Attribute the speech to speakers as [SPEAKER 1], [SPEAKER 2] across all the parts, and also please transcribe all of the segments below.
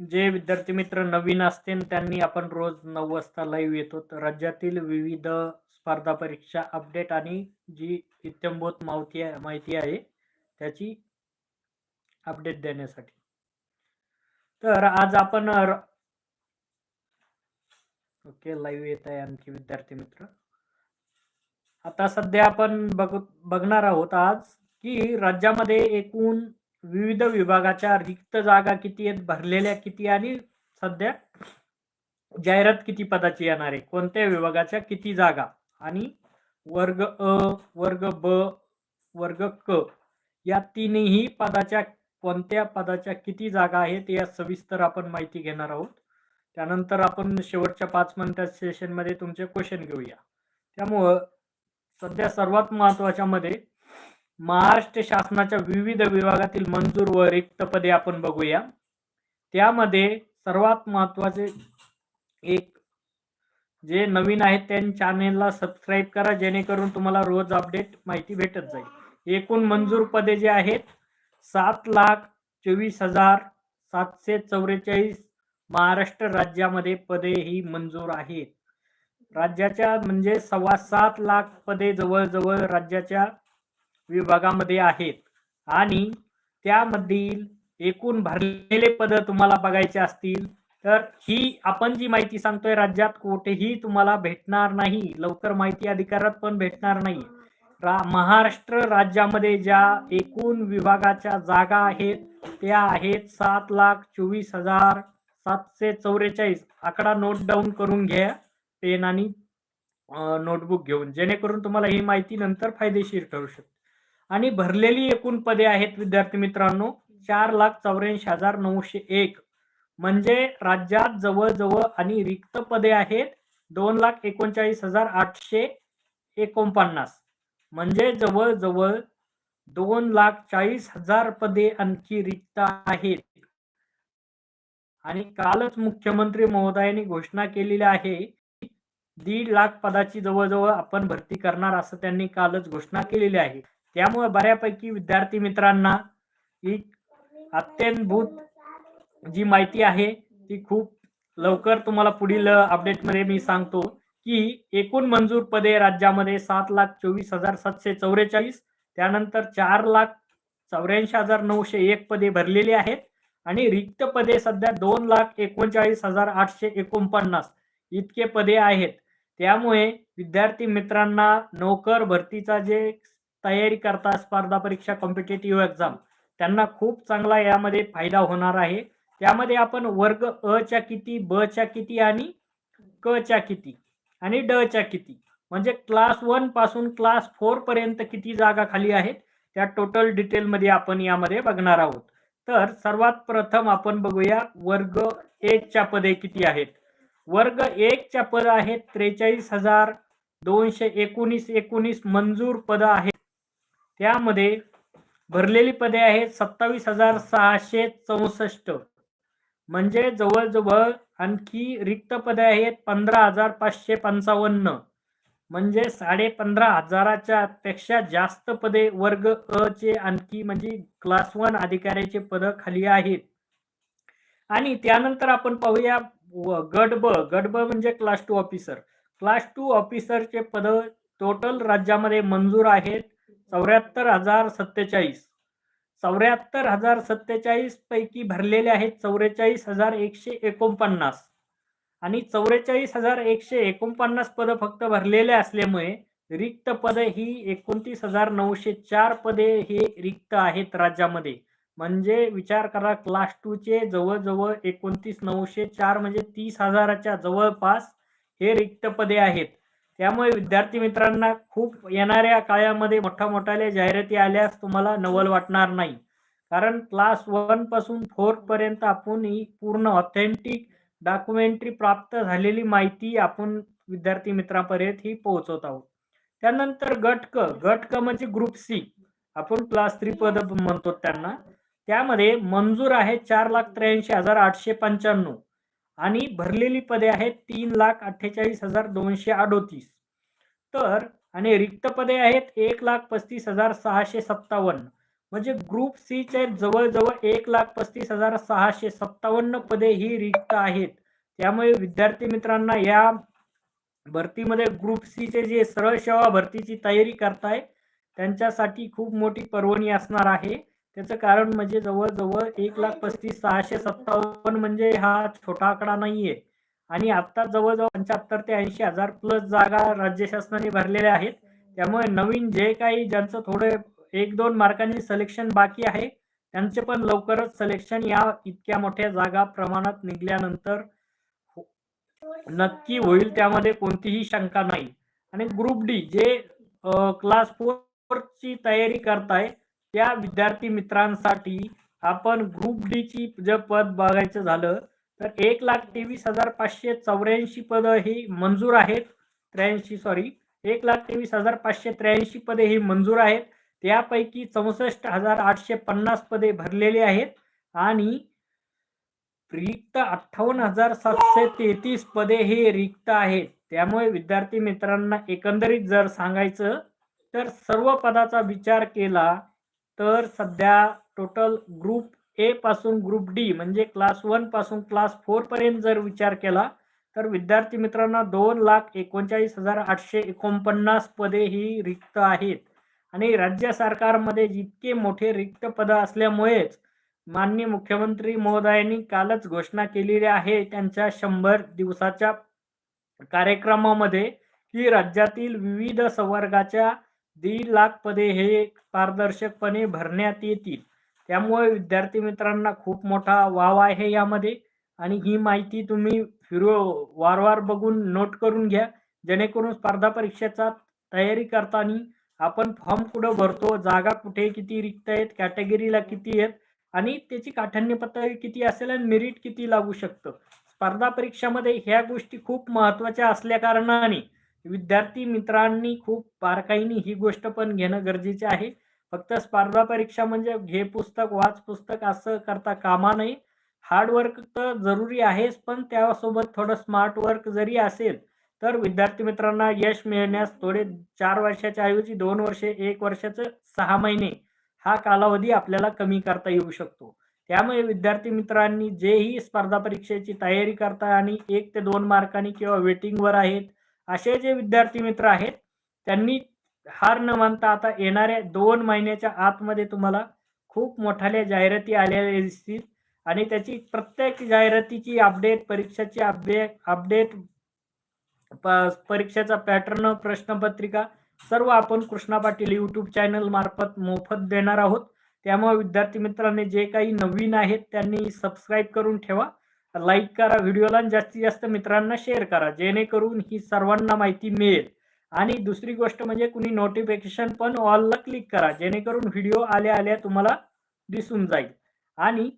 [SPEAKER 1] जे विद्यार्थी मित्र नवीन असतील त्यांनी आपण रोज नऊ वाजता लाईव्ह येतो. राज्यातील विविध स्पर्धा परीक्षा अपडेट आणि जी इत्यंभूत माहिती आहे माहिती आहे त्याची अपडेट देण्यासाठी. तर आज आपण ओके लाईव्ह येत आहे आणखी विद्यार्थी मित्र. आता सध्या आपण बघ बघणार आहोत आज की राज्यामध्ये एकूण विविध विभागाच्या रिक्त जागा किती आहेत भरलेल्या किती आणि सध्या जाहिरात किती पदाची येणार आहे? कोणत्या विभागाच्या किती जागा? आणि वर्ग अ वर्ग ब वर्ग क या तीनही पदाच्या कोणत्या पदाच्या किती जागा आहेत या सविस्तर आपण माहिती घेणार आहोत. त्यानंतर आपण शेवटच्या पाच मिनिटात सेशनमध्ये तुमचे क्वेश्चन घेऊया. त्यामुळं सध्या सर्वात महत्त्वाच्या मध्ये महाराष्ट्र शासनाच्या विविध विभागातील मंजूर व रिक्त पदे आपण बघूया. त्यामध्ये सर्वात महत्त्वाचे एक जे नवीन आहेत त्यांनी चॅनेलला सबस्क्राईब करा जेणेकरून तुम्हाला रोज अपडेट माहिती भेटत जाईल. एकूण मंजूर पदे जे आहेत सात लाख चोवीस हजार सातशे चौवेचाळीस महाराष्ट्र राज्यामध्ये पदे ही मंजूर आहेत. राज्याच्या म्हणजे सव्वा सात लाख पदे जवळजवळ राज्याच्या विभागामध्ये आहेत. आणि त्यामधील एकूण भरलेले पद तुम्हाला बघायचे असतील तर ही आपण जी माहिती सांगतोय राज्यात कुठेही तुम्हाला भेटणार नाही. लवकर माहिती अधिकारात पण भेटणार नाही. रा महाराष्ट्र राज्यामध्ये ज्या एकूण विभागाच्या जागा आहेत त्या आहेत सात लाख चोवीस हजार सातशे चौवेचाळीस आकडा नोट डाऊन करून घ्या. पेन आणि नोटबुक घेऊन. जेणेकरून तुम्हाला ही माहिती नंतर फायदेशीर ठरू शकते. आणि भरलेली एकूण पदे आहेत विद्यार्थी मित्रांनो चार लाख चौऱ्याऐंशी हजार नऊशे एक. म्हणजे राज्यात जवळजवळ आणि रिक्त पदे आहेत दोन लाख एकोणचाळीस हजार आठशे एकोणपन्नास. म्हणजे जवळजवळ दोन लाख चाळीस हजार पदे आणखी रिक्त आहेत. आणि कालच मुख्यमंत्री महोदयांनी घोषणा केलेली आहे दीड लाख पदाची जवळजवळ आपण भरती करणार असं त्यांनी कालच घोषणा केलेली आहे. त्यामुळे बऱ्यापैकी विद्यार्थी मित्रांना ही अत्यंतभूत जी माहिती आहे ती खूप लवकर तुम्हाला पुढील अपडेटमध्ये मी सांगतो की एकूण मंजूर पदे राज्यामध्ये सात लाख चोवीस हजार सातशे चौवेचाळीस त्यानंतर चार लाख चौऱ्याऐंशी हजार नऊशे एक पदे भरलेली आहेत आणि रिक्त पदे सध्या दोन लाख एकोणचाळीस हजार आठशे एकोणपन्नास इतके पदे आहेत. त्यामुळे विद्यार्थी मित्रांना नोकर भरतीचा जे तयारी करता स्पर्धा परीक्षा कॉम्पिटेटिव्ह एक्झाम त्यांना खूप चांगला यामध्ये फायदा होणार आहे. त्यामध्ये आपण वर्ग अ च्या किती ब च्या किती आणि क च्या किती आणि ड च्या किती. म्हणजे क्लास वनपासून क्लास फोर पर्यंत किती जागा खाली आहेत त्या टोटल डिटेलमध्ये आपण यामध्ये बघणार आहोत. तर सर्वात प्रथम आपण बघूया वर्ग एकच्या पदे किती आहेत. वर्ग एकच्या पद आहेत त्रेचाळीस हजार दोनशे एकोणीस एकोणीस मंजूर पद आहेत. त्यामध्ये भरलेली पदे आहेत सत्तावीस हजार सहाशे चौसष्ट. म्हणजे जवळजवळ आणखी रिक्त पदे आहेत पंधरा हजार पाचशे पंचावन्न. म्हणजे साडे पंधरा हजाराच्या पेक्षा जास्त पदे वर्ग अ चे आणखी म्हणजे क्लास वन अधिकाऱ्याचे पद खाली आहेत. आणि त्यानंतर आपण पाहूया गट ब गट ब म्हणजे class two officer class two ऑफिसरचे पद टोटल राज्यामध्ये मंजूर आहेत चौऱ्याहत्तर हजार सत्तेचाळीस. चौऱ्याहत्तर हजार सत्तेचाळीस पैकी भरलेले आहेत चौवेचाळीस हजार एकशे एकोणपन्नास. आणि चौवेचाळीस हजार एकशे एकोणपन्नास पदं फक्त भरलेले असल्यामुळे रिक्त पदे ही एकोणतीस हजार नऊशे चार पदे हे रिक्त आहेत राज्यामध्ये. म्हणजे विचार करा क्लास टूचे जवळजवळ एकोणतीस नऊशे चार म्हणजे तीस हजाराच्या जवळपास हे रिक्त पदे आहेत. त्यामुळे विद्यार्थी मित्रांना खूप येणाऱ्या काळामध्ये मोठ्या मोठ्याल्या जाहिराती आल्यास तुम्हाला नवल वाटणार नाही. कारण क्लास वनपासून फोर्थ पर्यंत आपण ही पूर्ण ऑथेंटिक डॉक्युमेंटरी प्राप्त झालेली माहिती आपण विद्यार्थी मित्रांपर्यंत ही पोहोचवत आहोत. त्यानंतर गट क. गट क म्हणजे ग्रुप सी आपण क्लास थ्री पद म्हणतो त्यांना. त्यामध्ये मंजूर आहे चार लाख त्र्याऐंशी हजार आठशे पंच्याण्णव. आणि भरलेली पदे आहेत तीन लाख अठ्ठेचाळीस हजार दोनशे अडोतीस. तर आणि रिक्त पदे आहेत एक लाख पस्तीस हजार सहाशे सत्तावन्न. म्हणजे ग्रुप सीचे जवळजवळ एक लाख पस्तीस हजार सहाशे सत्तावन्न पदे ही रिक्त आहेत. त्यामुळे विद्यार्थी मित्रांना या भरतीमध्ये ग्रुप सीचे जे सरळ सेवा भरतीची तयारी करताय त्यांच्यासाठी खूप मोठी पर्वणी असणार आहे. त्याचं कारण म्हणजे जवळजवळ एक लाख पस्तीस सहाशे सत्तावन्न म्हणजे हा छोटा आकडा नाहीये. आणि आता जवळजवळ पंच्याहत्तर ते ऐंशी हजार प्लस जागा राज्य शासनाने भरलेल्या आहेत. त्यामुळे नवीन जे काही ज्यांचं थोडे एक दोन मार्कांनी सिलेक्शन बाकी आहे त्यांचे पण लवकरच सिलेक्शन या इतक्या मोठ्या जागा प्रमाणात निघल्यानंतर हो- नक्की होईल त्यामध्ये कोणतीही शंका नाही. आणि ग्रुप डी जे क्लास फोरची तयारी करताय त्या विद्यार्थी मित्रांसाठी आपण ग्रुप डी ची जर पद बघायचं झालं तर एक लाख तेवीस हजार पाचशे चौऱ्याऐंशी पदं ही मंजूर आहेत. त्र्याऐंशी सॉरी एक लाख तेवीस हजार पाचशे त्र्याऐंशी पदे ही मंजूर आहेत. त्यापैकी चौसष्ट हजार आठशे पन्नास पदे भरलेली आहेत. आणि रिक्त अठ्ठावन्न हजार सातशे तेहतीस पदे हे रिक्त आहेत. त्यामुळे विद्यार्थी मित्रांना एकंदरीत जर सांगायचं तर सर्व पदाचा विचार केला तर सध्या टोटल ग्रुप ए पासून ग्रुप डी म्हणजे क्लास वनपासून क्लास फोर पर्यंत जर विचार केला तर विद्यार्थी मित्रांना दोन लाख एकोणचाळीस हजार आठशे एकोणपन्नास पदे ही रिक्त आहेत. आणि राज्य सरकारमध्ये जितके मोठे रिक्त पदं असल्यामुळेच माननीय मुख्यमंत्री महोदयांनी कालच घोषणा केलेली आहे त्यांच्या शंभर दिवसाच्या कार्यक्रमामध्ये की राज्यातील विविध संवर्गाच्या दीड लाख पदे हे पारदर्शकपणे भरण्यात येतील. त्यामुळे विद्यार्थी मित्रांना खूप मोठा वाव आहे यामध्ये. आणि ही माहिती तुम्ही फिरो वारंवार बघून नोट करून घ्या. जेणेकरून स्पर्धा परीक्षेचा तयारी करताना आपण फॉर्म कुठं भरतो जागा कुठे किती रिक्त आहेत कॅटेगरीला किती आहेत आणि त्याची काठिण्य पातळी किती असेल आणि मेरिट किती लागू शकतं. स्पर्धा परीक्षामध्ये ह्या गोष्टी खूप महत्त्वाच्या असल्या कारणाने विद्यार्थी मित्रांनी खूप बारकाईने ही गोष्ट पण घेणं गरजेचे आहे. फक्त स्पर्धा परीक्षा म्हणजे घे पुस्तक वाच पुस्तक असं करता कामा नये. हार्डवर्क तर जरुरी आहेच पण त्यासोबत थोडं स्मार्ट वर्क जरी असेल तर विद्यार्थी मित्रांना यश मिळण्यास थोडे चार वर्षाच्या ऐवजी दोन वर्षे एक वर्षाचं सहा महिने हा कालावधी आपल्याला कमी करता येऊ शकतो. त्यामुळे विद्यार्थी मित्रांनी जेही स्पर्धा परीक्षेची तयारी करताय आणि एक ते दोन मार्कांनी किंवा वेटिंगवर आहेत असे जे विद्यार्थी मित्र आहेत त्यांनी हार न मानता आता येणाऱ्या दोन महिन्याच्या आतमध्ये तुम्हाला खूप मोठाल्या जाहिराती आलेल्या दिसतील. आणि त्याची प्रत्येक जाहिरातीची अपडेट परीक्षाची अपडेट अपडेट प परीक्षेचा पॅटर्न प्रश्नपत्रिका सर्व आपण कृष्णा पाटील यूट्यूब चॅनल मार्फत मोफत देणार आहोत. त्यामुळे विद्यार्थी मित्रांनी जे काही नवीन आहेत त्यांनी सबस्क्राईब करून ठेवा. लाईक करा व्हिडिओला जास्तीत जास्त मित्रांना शेअर करा. जेणेकरून ही सर्वांना माहिती मिळेल. आणि दुसरी गोष्ट म्हणजे कुणी नोटिफिकेशन पण ऑलला क्लिक करा. जेणेकरून व्हिडिओ आल्या आल्या तुम्हाला दिसून जाईल. आणि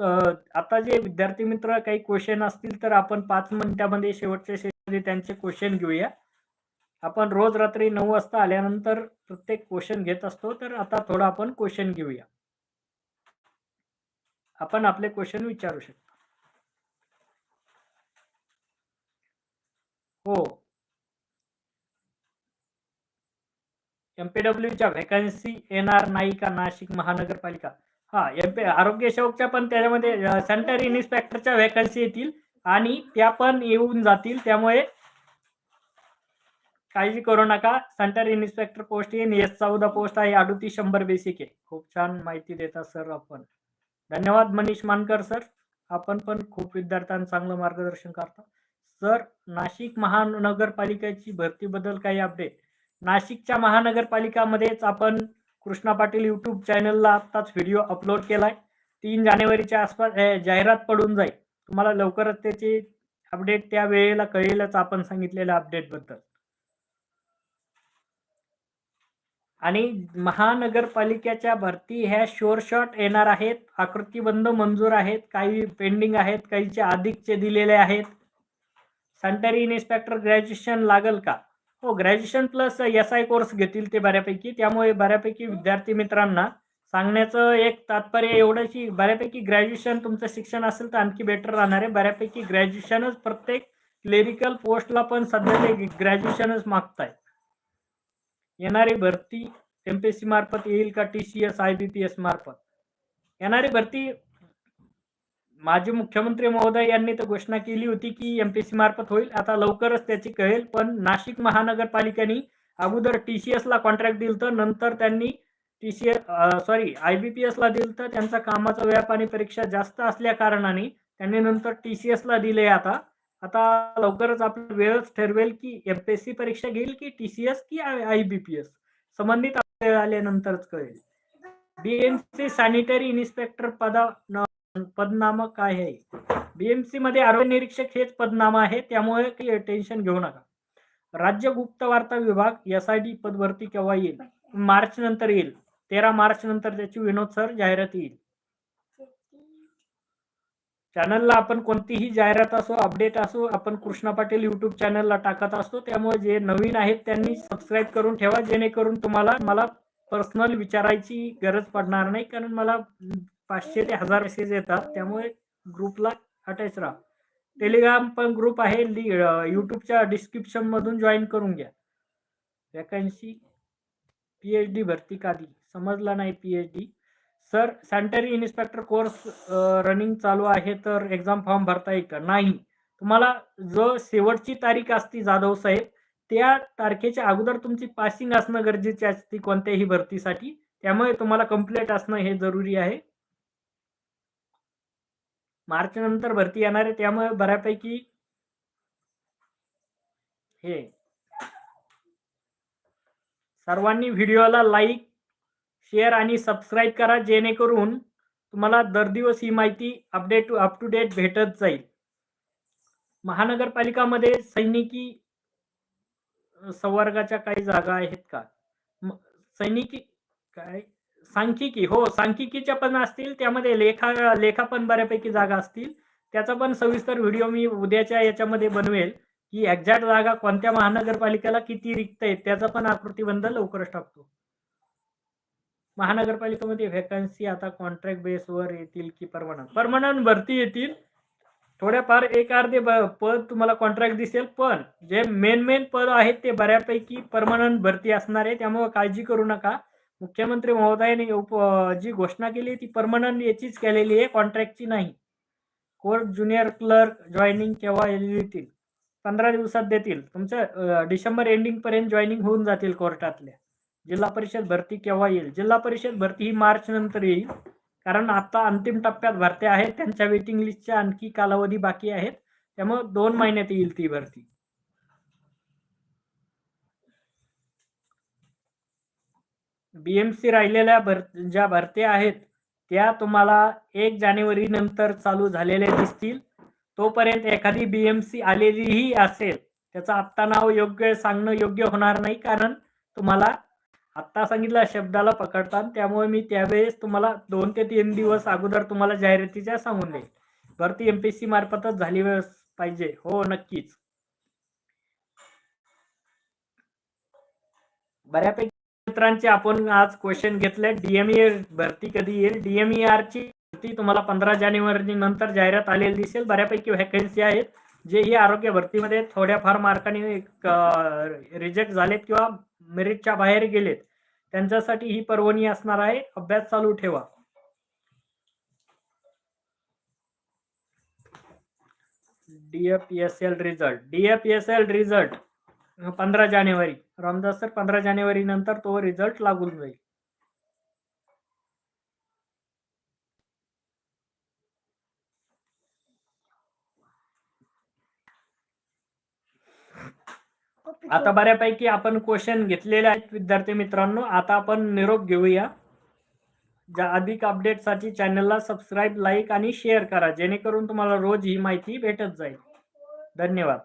[SPEAKER 1] आता जे विद्यार्थी मित्र काही क्वेश्चन असतील तर आपण पाच मिनिटामध्ये शेवटच्या शेवटी त्यांचे क्वेश्चन घेऊया. आपण रोज रात्री नऊ वाजता आल्यानंतर प्रत्येक क्वेश्चन घेत असतो. तर आता थोडं आपण क्वेश्चन घेऊया. आपण आपले क्वेश्चन विचारू शकतो. हो. एमपीडब्ल्यूच्या व्हॅकन्सी येणार नाही का नाशिक महानगरपालिका? हा एमपी आरोग्य सेवकच्या पण त्याच्यामध्ये सेंटर इन्स्पेक्टरच्या व्हॅकन्सी येतील आणि त्या पण येऊन जातील. त्यामुळे काळजी करू नका. सेंटर इन्स्पेक्टर पोस्ट येईन. एस चौदा पोस्ट आहे. अडुतीस शंभर बेसिक आहे. खूप छान माहिती देता सर आपण. धन्यवाद मनीष मानकर सर आपण पण खूप विद्यार्थ्यांना चांगलं मार्गदर्शन करता. सर नाशिक महानगरपालिकेची भरतीबद्दल काही अपडेट नाशिकच्या महानगरपालिकामध्येच आपण कृष्णा पाटील यूट्यूब चॅनलला आत्ताच व्हिडिओ अपलोड केलाय. तीन जानेवारीच्या आसपास जाहिरात पडून जाईल. तुम्हाला लवकरच त्याची अपडेट त्या वेळेला कळेलच आपण सांगितलेल्या अपडेटबद्दल आणि महानगरपालिकेच्या भरती ह्या शोर शॉट येणार आहेत. आकृतीबंध मंजूर आहेत. काही पेंडिंग आहेत. काहीचे अधिकचे दिलेले आहेत. सॅनिटरी इन्स्पेक्टर ग्रॅज्युएशन लागेल का? हो graduation plus S I course घेतील ते बऱ्यापैकी. त्यामुळे बऱ्यापैकी विद्यार्थी मित्रांना सांगण्याचं एक तात्पर्य एवढं की बऱ्यापैकी ग्रॅज्युएशन तुमचं शिक्षण असेल तर आणखी बेटर राहणार आहे. बऱ्यापैकी ग्रॅज्युएशनच प्रत्येक क्लेरिकल पोस्टला पण सध्या ते ग्रॅज्युएशनच मागताय. येणारी भरती एमपीएससी मार्फत येईल का? T C S I B P S मार्फत? येणारी भरती माजी मुख्यमंत्री महोदय यांनी तर घोषणा केली होती की एमपीएससी मार्फत होईल. आता लवकरच त्याची कळेल पण नाशिक महानगरपालिकेने अगोदर टी सी एसला कॉन्ट्रॅक्ट दिलं तर नंतर त्यांनी T C S sorry I B P एसला दिलं तर त्यांचा कामाचा व्याप आणि परीक्षा जास्त असल्या कारणाने त्यांनी नंतर टी सी एसला दिले आता. आता लवकरच आपलं वेळच ठरवेल की एम पी एस सी परीक्षा घेईल की टी सी एस की आय बी पी एस संबंधित वेळ आल्यानंतरच कळेल. बीएमसी सॅनिटरी इन्स्पेक्टर पदा पदनामं काय आहे? बीएमसी मध्ये आरोग्य निरीक्षक हेच पदनामं आहे त्यामुळे काही टेन्शन घेऊ नका. राज्य गुप्त वार्ता विभाग एस आय डी पदवरती केव्हा येईल? मार्च नंतर येईल. तेरा मार्च नंतर त्याची विनोद सर जाहिरात येईल. चॅनलला आपण कोणतीही जाहिरात असो अपडेट असो आपण कृष्णा पाटील युट्यूब चॅनलला टाकत असतो त्यामुळे जे नवीन आहेत त्यांनी सबस्क्राईब करून ठेवा जेणेकरून तुम्हाला मला पर्सनल विचारायची गरज पडणार नाही कारण मला पाचशे ते हजार मेसेज येतात. त्यामुळे ग्रुपला अटॅच राहा. टेलिग्राम पण ग्रुप आहे. लि यूट्यूबच्या डिस्क्रिप्शनमधून जॉईन करून घ्या. वॅकन्सी पी एच डी भरती कादी. समजला नाही P H D sir sanitary inspector course running चालू आहे तर एक्झाम फॉर्म भरता येईल का नाही. तुम्हाला जो शेवटची तारीख असती जाधव साहेब त्या तारखेच्या अगोदर तुमची पासिंग असणं गरजेचे असते कोणत्याही भरतीसाठी. त्यामुळे तुम्हाला कंप्लीट असणं हे जरुरी आहे. मार्च नंतर भरती येणार आहे. त्यामुळे बऱ्यापैकी हे सर्वांनी व्हिडिओला लाईक शेअर आणि सबस्क्राईब करा जेणेकरून तुम्हाला दर दिवस ही माहिती अपडेट अप टू डेट भेटत जाईल. महानगरपालिकामध्ये सैनिकी संवर्गाच्या काही जागा आहेत का? सैनिकी काय? सांख्यिकी हो सांख्यिकीच्या पण असतील त्यामध्ये लेखा लेखा पण बऱ्यापैकी जागा असतील. त्याचा पण सविस्तर व्हिडिओ मी उद्याच्या याच्यामध्ये बनवेल की एक्झॅक्ट जागा कोणत्या महानगरपालिकेला किती रिक्त आहेत त्याचा पण आकृतीबंध लवकरच टाकतो. महानगरपालिकेमध्ये व्हॅकन्सी आता कॉन्ट्रॅक्ट बेसवर येतील की परमनंट परमनंट भरती येतील. थोड्याफार एक अर्धे पद तुम्हाला कॉन्ट्रॅक्ट दिसेल पण जे मेन मेन पद आहेत ते बऱ्यापैकी परमनंट भरती असणार आहे त्यामुळे काळजी करू नका. मुख्यमंत्री महोदयाने उप जी घोषणा केली ती परमनंट याचीच केलेली आहे कॉन्ट्रॅक्टची नाही. कोर्ट ज्युनियर क्लर्क जॉईनिंग केव्हा देतील पंधरा दिवसात देतील. तुमचं डिसेंबर एंडिंग एंडिंगपर्यंत जॉईनिंग होऊन जातील कोर्टातल्या. जिल्हा परिषद भरती केव्हा येईल? जिल्हा परिषद भरती ही मार्च नंतर येईल. कारण आता अंतिम टप्प्यात भरत्या आहेत त्यांच्या वेटिंग लिस्टच्या आणखी कालावधी बाकी आहेत. त्यामुळे दोन महिन्यात येईल ती भरती. बीएमसी राहिलेल्या भर ज्या भरत्या आहेत त्या तुम्हाला एक जानेवारी नंतर चालू झालेल्या दिसतील. तोपर्यंत एखादी बीएमसी आलेलीही असेल त्याचं आत्ता नाव योग्य सांगणं योग्य होणार नाही कारण तुम्हाला आत्ता सांगितल्या शब्दाला पकडतात. त्यामुळे मी त्यावेळेस तुम्हाला दोन ते तीन दिवस अगोदर तुम्हाला जाहिरातीच्या सांगून देईल भरती एम पी सी मार्फतच झाली पाहिजे. हो नक्कीच. बऱ्यापैकी मित्रांचे आपण आज क्वेश्चन घेतले. डीएमई भरती कधी येईल? डीएमई ची भरती तुम्हाला पंधरा जानेवारी नंतर जाहिरात आलेली दिसेल. बऱ्यापैकी व्हॅकन्सी आहेत. जे ही आरोग्य भरतीमध्ये थोड्याफार मार्काने रिजेक्ट झालेत किंवा मेरिटच्या बाहेर गेलेत. त्यांच्यासाठी ही पर्वणी असणार आहे. अभ्यास चालू ठेवा. डीएफएसएल रिझल्ट डीएफएसएल रिझल्ट पंधरा जानेवारी. रामदास सर पंधरा जानेवारी नंतर तो रिझल्ट लागून जाईल. आता बऱ्यापैकी आपण क्वेश्चन घेतलेले आहेत विद्यार्थी मित्रांनो. आता आपण निरोप घेऊया. ज्या अधिक अपडेटसाठी चॅनलला सबस्क्राईब लाईक आणि शेअर करा. जेणेकरून तुम्हाला रोज ही माहिती भेटत जाईल. धन्यवाद.